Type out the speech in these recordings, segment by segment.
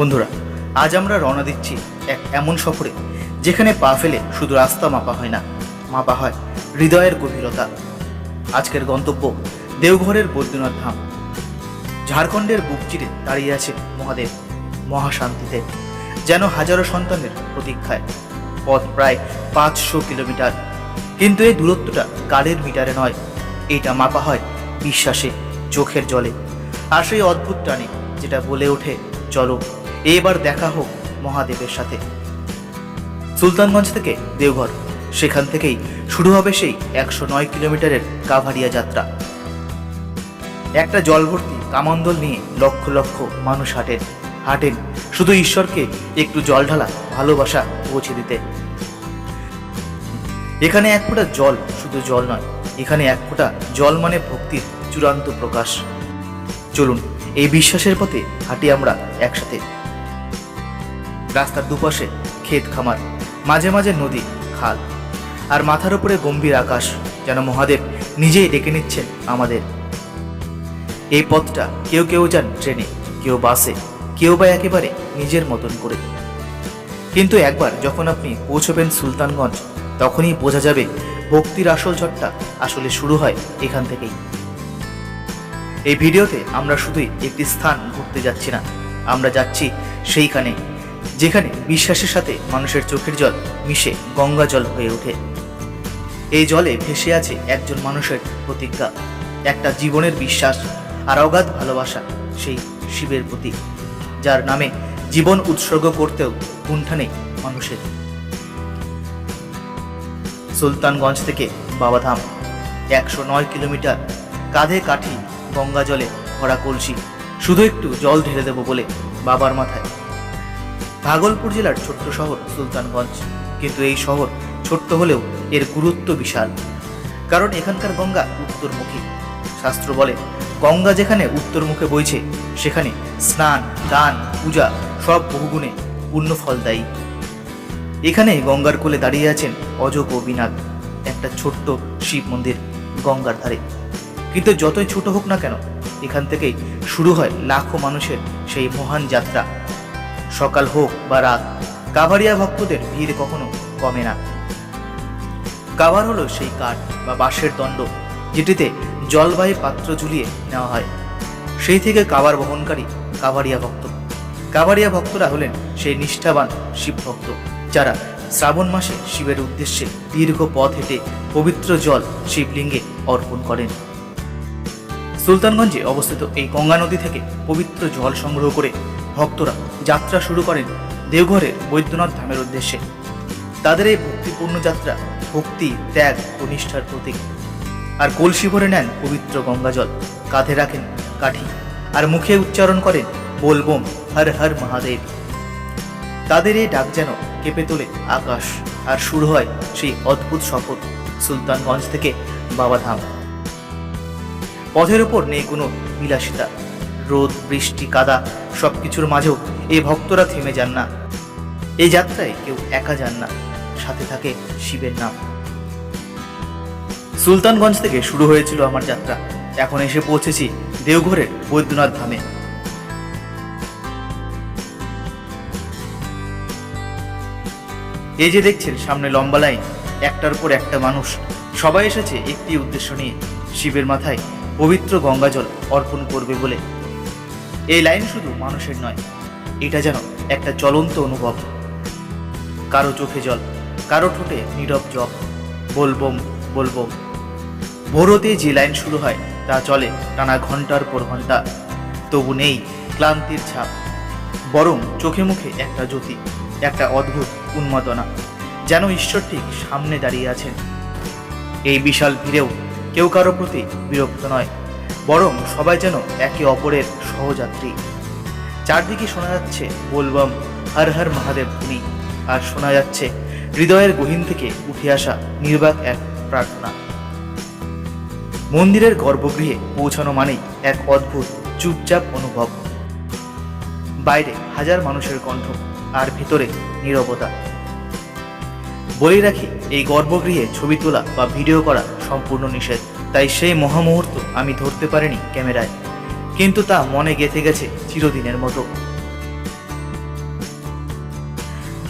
বন্ধুরা, আজ আমরা রওনা দিচ্ছি এক এমন সফরে যেখানে পা ফেলে শুধু রাস্তা মাপা হয় না, মাপা হয় হৃদয়ের গভীরতা। আজকের গন্তব্য দেওঘরের বৈদ্যনাথ ধাম। ঝাড়খণ্ডের বুক চিরে দাঁড়িয়ে আছে মহাদেব, মহাশান্তিতে, যেন হাজারো সন্তানের প্রতীক্ষায়। পথ প্রায় পাঁচশো কিলোমিটার, কিন্তু এই দূরত্বটা গাড়ির মিটারে নয়, এটা মাপা হয় বিশ্বাসে, চোখের জলে। আর সেই অদ্ভুত টানে যেটা বলে ওঠে চলো এবার দেখা হোক মহাদেবের সাথে। সুলতানগঞ্জ থেকে দেওঘর, সেখান থেকেই শুরু হবে সেই একশো নয় কিলোমিটারের কাভারিয়া যাত্রা। একটা জল ভর্তি কামন্দল নিয়ে লক্ষ লক্ষ মানুষ হাঁটেন। হাঁটেন শুধু ঈশ্বরকে একটু জল ঢালা, ভালোবাসা পৌঁছে দিতে। এখানে এক ফোঁটা জল শুধু জল নয়, এখানে এক ফোঁটা জল মানে ভক্তির চূড়ান্ত প্রকাশ। চলুন, এই বিশ্বাসের পথে হাঁটি আমরা একসাথে। রাস্তার দুপাশে ক্ষেত খামার, মাঝে মাঝে নদী, খাল। আর মাথার উপরে গম্ভীর আকাশ যেন মহাদেব নিজেই ডেকে নিচ্ছেন আমাদের। এই পথটা কেউ কেউ যান ট্রেনে, কেউ বাসে, কেউ বা একেবারে নিজের মতন করে। কিন্তু একবার যখন আপনি পৌঁছবেন সুলতানগঞ্জ, তখনই বোঝা যাবে ভক্তির আসল ঝড়টা আসলে শুরু হয় এখান থেকেই। এই ভিডিওতে আমরা শুধুই একটি স্থান ঘুরতে যাচ্ছি না, আমরা যাচ্ছি সেইখানে। যেখানে বিশ্বাসের সাথে মানুষের চোখের জল মিশে গঙ্গা জল হয়ে ওঠে। এই জলে ভেসে আছে একজন মানুষের প্রতিজ্ঞা, একটা জীবনের বিশ্বাস আর অগাধ ভালোবাসা সেই শিবের প্রতি যার নামে জীবন উৎসর্গ করতেও কুণ্ঠা নেই মানুষের। সুলতানগঞ্জ থেকে বাবাধাম, একশো নয় কিলোমিটার কাঁধে কাঠি গঙ্গা জলে ভরা কলসি, শুধু একটু জল ঢেলে দেবো বলে বাবার মাথায় ভাগলপুর জেলার ছোট্ট শহর, সুলতানগঞ্জ। কিন্তু এই শহর ছোট্ট হলেও এর গুরুত্ব বিশাল। কারণ এখানকার গঙ্গা উত্তরমুখী। শাস্ত্র বলে, গঙ্গা যেখানে উত্তরমুখে বইছে, সেখানে স্নান, দান, পূজা সব বহুগুণে পূর্ণ ফল দেয়। এখানে গঙ্গার কোলে দাঁড়িয়ে আছেন ও বিনাগ একটা ছোট্ট শিব মন্দির গঙ্গার ধারে। কিন্তু যতই ছোট হোক না কেন, এখান থেকেই শুরু হয় লাখো মানুষের সেই মহান যাত্রা। সকাল হোক বা রাত, কাভারিয়া ভক্তদের ভিড় কখনো কমে না। কাভার হলো সেই কাঠ বা বাঁশের দণ্ড, যেটিতে জলবায়ু পাত্র ঝুলিয়ে নেওয়া হয়। সেই থেকে কাবার বহনকারী কাভারিয়া ভক্ত। কাভারিয়া ভক্তরা হলেন সেই নিষ্ঠাবান শিব ভক্ত, যারা শ্রাবণ মাসে শিবের উদ্দেশ্যে দীর্ঘ পথ হেঁটে পবিত্র জল শিবলিঙ্গে অর্পণ করেন। সুলতানগঞ্জে অবস্থিত এই গঙ্গা নদী থেকে পবিত্র জল সংগ্রহ করে ভক্তরা যাত্রা শুরু করেন দেওঘরের বৈদ্যনাথ ধামের উদ্দেশ্যে। তাদের এই ভক্তিপূর্ণ যাত্রা ভক্তি, ত্যাগ ও নিষ্ঠার প্রতীক। আর কলসি ভরে নেন পবিত্র গঙ্গা জল কাঁধে রাখেন কাঠি আর মুখে উচ্চারণ করেন বলবম হর হর মহাদেব। তাদের এই ডাক যেন কেঁপে তোলে আকাশ আর শুরু হয় সেই অদ্ভুত সফর সুলতানগঞ্জ থেকে বাবাধাম। পথের ওপর নেই কোনো বিলাসিতা। রোদ, বৃষ্টি, কাদা সব কিছুর মাঝেও এই ভক্তরা থেমে যান না। এই যাত্রায় কেউ একা যান না, সাথে থাকে শিবের নাম। সুলতানগঞ্জ থেকে শুরু হয়েছিল আমার যাত্রা। এখন এসে পৌঁছেছি দেওঘরের বৈদ্যনাথ ধামে। এই যে দেখছেন সামনে লম্বা লাইন, একটার পর একটা মানুষ। সবাই এসেছে একটি উদ্দেশ্য নিয়ে। শিবের মাথায় পবিত্র গঙ্গাজল অর্পণ করবে বলে। এই লাইন শুধু মানুষের নয়, এটা যেন একটা জ্বলন্ত অনুভব। কারও চোখে জল, কারও ঠোঁটে নীরব জপ। বলবম বলবম ভোরতে যে লাইন শুরু হয়, তা চলে টানা ঘণ্টার পর ঘণ্টা। তবু নেই ক্লান্তির ছাপ, বরং চোখে মুখে একটা জ্যোতি, একটা অদ্ভুত উন্মাদনা, যেন ঈশ্বর ঠিক সামনে দাঁড়িয়ে আছেন। এই বিশাল ভিড়েও কেউ কারও প্রতি বিরক্ত নয়। বরং সবাই যেন একে অপরের সহযাত্রী। চারদিকে শোনা যাচ্ছে বলবম হর হর মহাদেব ধ্বনি, আর শোনা যাচ্ছে হৃদয়ের গহীন থেকে উঠে আসা নির্বাক এক প্রার্থনা। মন্দিরের গর্ভগৃহে পৌঁছানো মানেই এক অদ্ভুত, চুপচাপ অনুভব। বাইরে হাজার মানুষের কণ্ঠ, আর ভিতরে নীরবতা। বলে রাখি, এই গর্ভগৃহে ছবি তোলা বা ভিডিও করা সম্পূর্ণ নিষেধ। তাই সেই মহামুহূর্ত আমি ধরতে পারিনি ক্যামেরায়। কিন্তু তা মনে গেঁথে গেছে চিরদিনের মতো।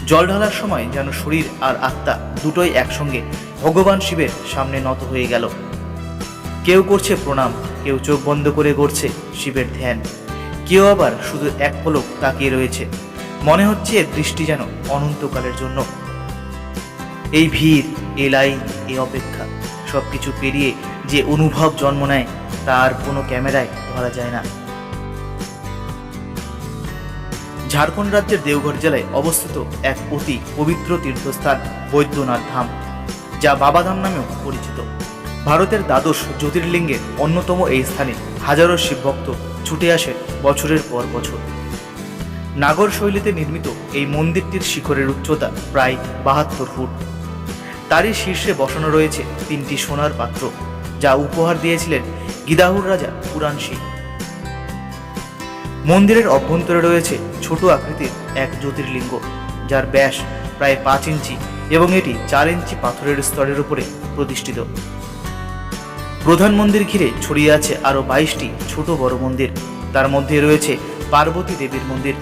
জল ঢালার সময় যেন শরীর আর আত্মা দুটোই একসঙ্গে ভগবান শিবের সামনে নত হয়ে গেল। কেউ করছে প্রণাম, কেউ চোখ বন্ধ করে করছে শিবের ধ্যান। কেউ আবার শুধু এক পলক তাকিয়ে রয়েছে। মনে হচ্ছে দৃষ্টি যেন অনন্তকালের জন্য। এই ভিড় এ লাইন এ অপেক্ষা সব কিছু পেরিয়ে যে অনুভব জন্ম নেয়, তার কোনো ক্যামেরায় ধরা যায় না। ঝাড়খণ্ড রাজ্যের দেওঘর জেলায় অবস্থিত এক অতি পবিত্র তীর্থস্থান বৈদ্যনাথ ধাম, যা বাবাধাম নামেও পরিচিত। ভারতের দ্বাদশ জ্যোতির্লিঙ্গের অন্যতম এই স্থানে হাজারো শিবভক্ত ছুটে আসে বছরের পর বছর। নাগর শৈলীতে নির্মিত এই মন্দিরটির শিখরের উচ্চতা প্রায় বাহাত্তর ফুট। তারই শীর্ষে বসানো রয়েছে তিনটি সোনার পাত্র। যা উপহার দিয়েছিলেন গিদাহুর রাজা পুরাণ সিং মন্দিরের অভ্যন্তরে রয়েছে ছোট আকৃতির এক জ্যোতির্লিঙ্গ, যার ব্যাস প্রায় পাঁচ ইঞ্চি এবং এটি চার ইঞ্চি পাথরের স্তরের উপরে প্রতিষ্ঠিত। প্রধান মন্দির ঘিরে ছড়িয়ে আছে আরও বাইশটি ছোট বড় মন্দির। তার মধ্যে রয়েছে পার্বতী দেবীর মন্দির,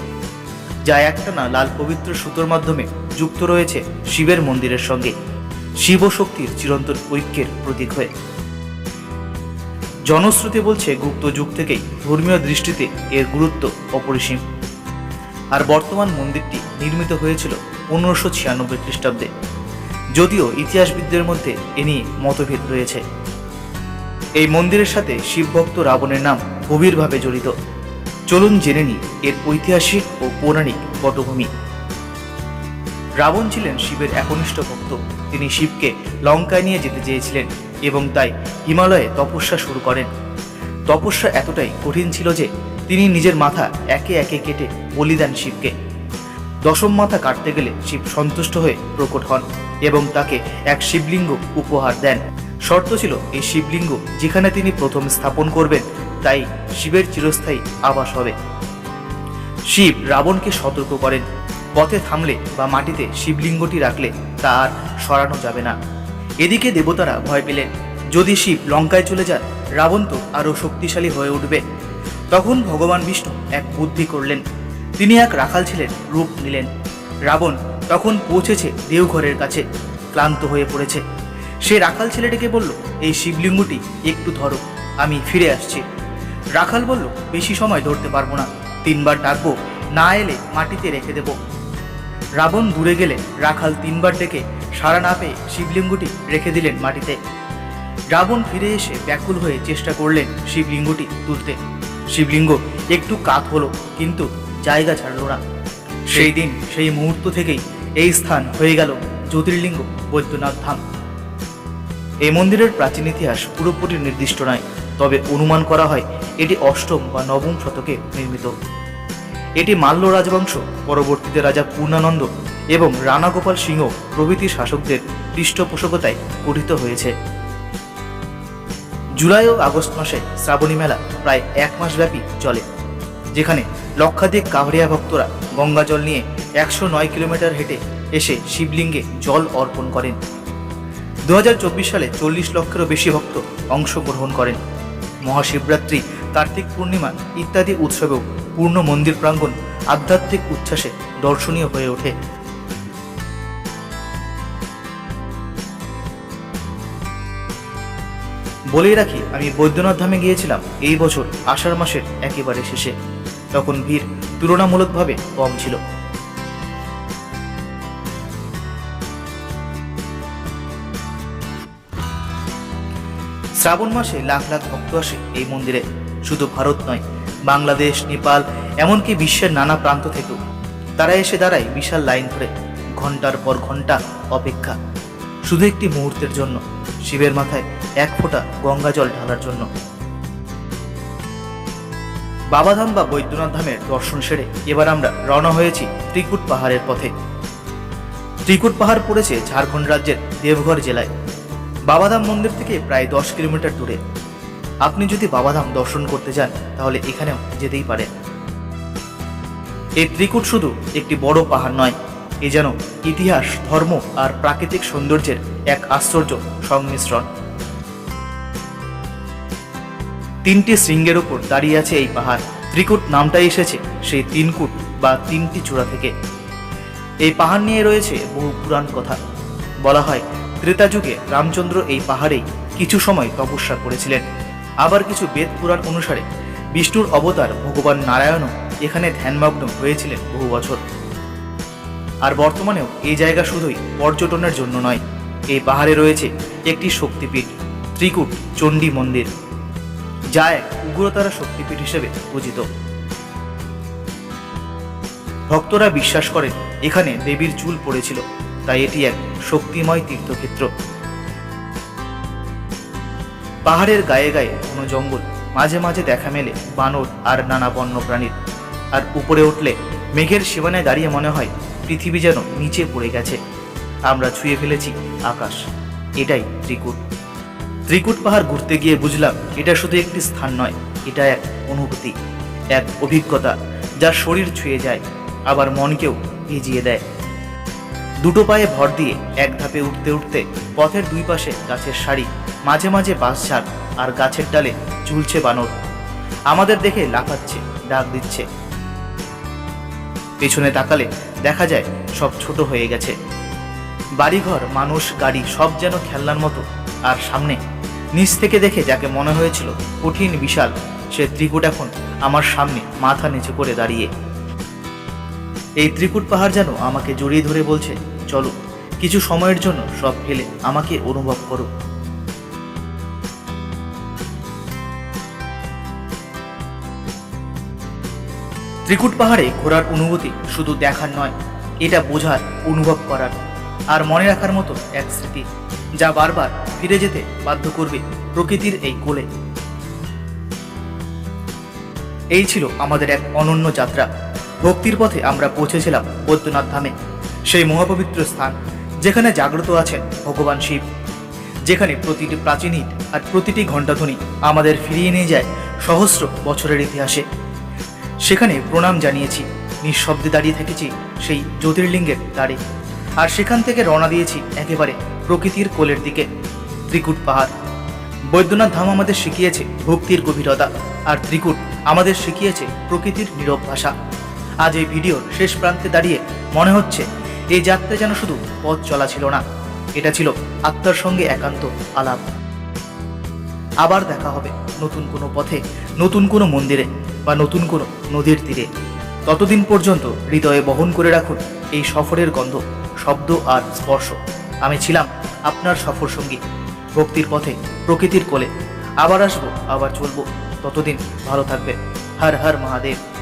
যা একটানা লাল পবিত্র সুতোর মাধ্যমে যুক্ত রয়েছে শিবের মন্দিরের সঙ্গে। শিব শক্তির চিরন্তন ঐক্যের প্রতীক হয়ে। জনশ্রুতি বলছে গুপ্ত যুগ থেকেই ধর্মীয় দৃষ্টিতে এর গুরুত্ব অপরিসীম। আর বর্তমান মন্দিরটি নির্মিত হয়েছিল পনেরোশো ছিয়ানব্বই খ্রিস্টাব্দে, যদিও ইতিহাসবিদদের মধ্যে এ নিয়ে মতভেদ রয়েছে। এই মন্দিরের সাথে শিবভক্ত রাবণের নাম গভীরভাবে জড়িত। চলুন জেনে নিই এর ঐতিহাসিক ও পৌরাণিক পটভূমি। রাবণ ছিলেন শিবের একনিষ্ঠ ভক্ত। তিনি শিবকে লঙ্কায় নিয়ে যেতে চেয়েছিলেন। এবং তাই হিমালয়ে তপস্যা শুরু করেন। তপস্যা এতটাই কঠিন ছিল যে তিনি নিজের মাথা একে একে কেটে বলি দেন শিবকে। দশম মাথা কাটতে গেলে শিব সন্তুষ্ট হয়ে প্রকট হন এবং তাকে এক শিবলিঙ্গ উপহার দেন। শর্ত ছিল এই শিবলিঙ্গ যেখানে তিনি প্রথম স্থাপন করবেন, তাই শিবের চিরস্থায়ী আবাস হবে। শিব রাবণকে সতর্ক করেন। পথে থামলে বা মাটিতে শিবলিঙ্গটি রাখলে তা আর সরানো যাবে না। এদিকে দেবতারা ভয় পেলেন। যদি শিব লঙ্কায় চলে যান, রাবণ তো আরও শক্তিশালী হয়ে উঠবে। তখন ভগবান বিষ্ণু এক বুদ্ধি করলেন। তিনি এক রাখাল ছিলেন, রূপ নিলেন। রাবণ তখন পৌঁছেছে দেওঘরের কাছে, ক্লান্ত হয়ে পড়েছে। সে রাখাল ছেলেটিকে বলল, এই শিবলিঙ্গটি একটু ধরো, আমি ফিরে আসছি। রাখাল বলল, বেশি সময় ধরতে পারব না, তিনবার ডাকবো, না এলে মাটিতে রেখে দেব। রাবণ দূরে গেলে রাখাল তিনবার ডেকে সারা না পেয়ে শিবলিঙ্গটি রেখে দিলেন মাটিতে। রাবণ ফিরে এসে ব্যাকুল হয়ে চেষ্টা করলেন শিবলিঙ্গটি তুলতে। শিবলিঙ্গ, একটু কাত হলো, কিন্তু জায়গা ছাড়লো না। সেই দিন, সেই মুহূর্ত থেকেই এই স্থান হয়ে গেল জ্যোতির্লিঙ্গ বৈদ্যনাথ ধাম। এই মন্দিরের প্রাচীন ইতিহাস পুরোপুরি নির্দিষ্ট নয়, তবে অনুমান করা হয় এটি অষ্টম বা নবম শতকে নির্মিত। এটি মাল্য রাজবংশ, পরবর্তীতে রাজা পূর্ণানন্দ এবং রানা গোপাল সিংহ, প্রভৃতি শাসকদের পৃষ্ঠপোষকতায় গঠিত হয়েছে। জুলাই ও আগস্ট মাসে শ্রাবণী মেলা প্রায় এক মাস ব্যাপী চলে, যেখানে লক্ষাধিক কাভরিয়া ভক্তরা গঙ্গা জল নিয়ে একশো নয় কিলোমিটার হেঁটে এসে শিবলিঙ্গে জল অর্পণ করেন। দু হাজার চব্বিশ সালে চল্লিশ লক্ষেরও বেশি ভক্ত অংশগ্রহণ করেন। মহাশিবরাত্রি, কার্তিক পূর্ণিমা ইত্যাদি উৎসবেও পূর্ণ মন্দির প্রাঙ্গণ আধ্যাত্মিক উচ্ছ্বাসে দর্শনীয় হয়ে ওঠে। বলেই রাখি, আমি বৈদ্যনাথ ধামে গিয়েছিলাম এই বছর আষাঢ় মাসের একেবারে শেষে। তখন ভিড় তুলনামূলকভাবে কম ছিল। শ্রাবণ মাসে লাখ লাখ ভক্ত আসে এই মন্দিরে। শুধু ভারত নয় বাংলাদেশ, নেপাল, এমনকি বিশ্বের নানা প্রান্ত থেকেও। তারা এসে দাঁড়ায় বিশাল লাইন ধরে ঘণ্টার পর ঘণ্টা অপেক্ষা। শুধু একটি মুহূর্তের জন্য, শিবের মাথায় এক ফোঁটা গঙ্গা জল ঢালার জন্য। বাবাধাম বা বৈদ্যনাথ ধামের দর্শন সেরে এবার আমরা রওনা হয়েছি ত্রিকুট পাহাড়ের পথে। ত্রিকুট পাহাড় পড়েছে ঝাড়খণ্ড রাজ্যের দেবঘর জেলায়। বাবাধাম মন্দির থেকে প্রায় দশ কিলোমিটার দূরে। আপনি যদি বাবাধাম দর্শন করতে যান, তাহলে এখানেও যেতেই পারেন এই ত্রিকুট শুধু একটি বড় পাহাড় নয়, এ যেন ইতিহাস, ধর্ম আর প্রাকৃতিক সৌন্দর্যের এক আশ্চর্য সংমিশ্রণ। তিনটি শৃঙ্গের ওপর দাঁড়িয়ে আছে এই পাহাড়। ত্রিকুট নামটাই এসেছে সেই তিনকুট বা তিনটি চূড়া থেকে। এই পাহাড় নিয়ে রয়েছে বহু পুরাণ কথা। বলা হয়, ত্রেতা যুগে রামচন্দ্র এই পাহাড়েই কিছু সময় তপস্যা করেছিলেন। আবার কিছু বেদ পুরাণ অনুসারে বিষ্ণুর অবতার ভগবান নারায়ণও এখানে ধ্যানমগ্ন হয়েছিলেন বহু বছর। আর বর্তমানেও এই জায়গা শুধুই পর্যটনের জন্য নয়, এই পাহাড়ে রয়েছে একটি শক্তিপীঠ, ত্রিকুট চণ্ডী মন্দির, যা এক উগ্রতারা শক্তিপীঠ হিসেবে পূজিত। ভক্তরা বিশ্বাস করেন, এখানে দেবীর চুল পড়েছিল, তাই এটি এক শক্তিময় তীর্থক্ষেত্র। পাহাড়ের গায়ে গায়ে কোনো জঙ্গল, মাঝে মাঝে দেখা মেলে বানর আর নানা বন্য প্রাণীর আর উপরে উঠলে মেঘের সীমানায় দাঁড়িয়ে মনে হয় পৃথিবী যেন নিচে পড়ে গেছে। আমরা ছুঁয়ে ফেলেছি আকাশ। এটাই ত্রিকুট ত্রিকুট পাহাড় ঘুরতে গিয়ে বুঝলাম এটা শুধু একটি স্থান নয়, এটা এক অনুভূতি, এক অভিজ্ঞতা যা শরীর ছুঁয়ে যায়, আবার মনকেও ভিজিয়ে দেয়। দুটো পায়ে ভর দিয়ে এক ধাপে উঠতে উঠতে পথের দুই পাশে গাছের সারি মাঝে মাঝে বাঁশঝাড় আর গাছের ডালে ঝুলছে বানর। আমাদের দেখে লাফাচ্ছে, ডাক দিচ্ছে। পেছনে তাকালে দেখা যায় সব ছোট হয়ে গেছে। বাড়িঘর, মানুষ, গাড়ি সব যেন খেলনার মতো। আর সামনে নিচ থেকে দেখে যাকে মনে হয়েছিল কঠিন বিশাল, সে ত্রিকুট এখন আমার সামনে মাথা নিচু করে দাঁড়িয়ে। এই ত্রিকুট পাহাড় যেন আমাকে জড়িয়ে ধরে বলছে, চলো, কিছু সময়ের জন্য সব ফেলে আমাকে অনুভব করো। ত্রিকুট পাহাড়ে ঘোরার অনুভূতি শুধু দেখার নয়, এটা বোঝার, অনুভব করার। আর মনে রাখার মতো এক স্মৃতি, যা বারবার ফিরে যেতে বাধ্য করবে প্রকৃতির এই কোলে। এই ছিল আমাদের এক অনন্য যাত্রা। ভক্তির পথে আমরা পৌঁছেছিলাম বৈদ্যনাথ ধামে, সেই মহাপবিত্র স্থান যেখানে জাগ্রত আছেন ভগবান শিব। যেখানে প্রতিটি প্রাচীন আর প্রতিটি ঘণ্টাধ্বনি আমাদের ফিরিয়ে নিয়ে যায় সহস্র বছরের ইতিহাসে। সেখানে প্রণাম জানিয়েছি। নিঃশব্দে দাঁড়িয়ে থেকেছি সেই জ্যোতির্লিঙ্গের দ্বারে। আর সেখান থেকে রওনা দিয়েছি একেবারে প্রকৃতির কোলের দিকে। ত্রিকুট পাহাড়। বৈদ্যনাথ ধাম আমাদের শিখিয়েছে ভক্তির গভীরতা, আর ত্রিকুট আমাদের শিখিয়েছে প্রকৃতির নীরব ভাষা। আজ এই ভিডিওর শেষ প্রান্তে দাঁড়িয়ে মনে হচ্ছে, এই যাত্রা যেন শুধু পথ চলা ছিল না, এটা ছিল আত্মার সঙ্গে একান্ত আলাপ। আবার দেখা হবে নতুন কোনো পথে, নতুন কোনো মন্দিরে। বা নতুন কোনো নদীর তীরে। ততদিন পর্যন্ত হৃদয়ে বহন করে রাখুন এই সফরের গন্ধ, শব্দ আর স্পর্শ। আমি ছিলাম আপনার সফর সঙ্গী। ভক্তির পথে, প্রকৃতির কোলে। আবার আসব, আবার চলবো। ততদিন ভালো থাকবে। হর হর মহাদেব।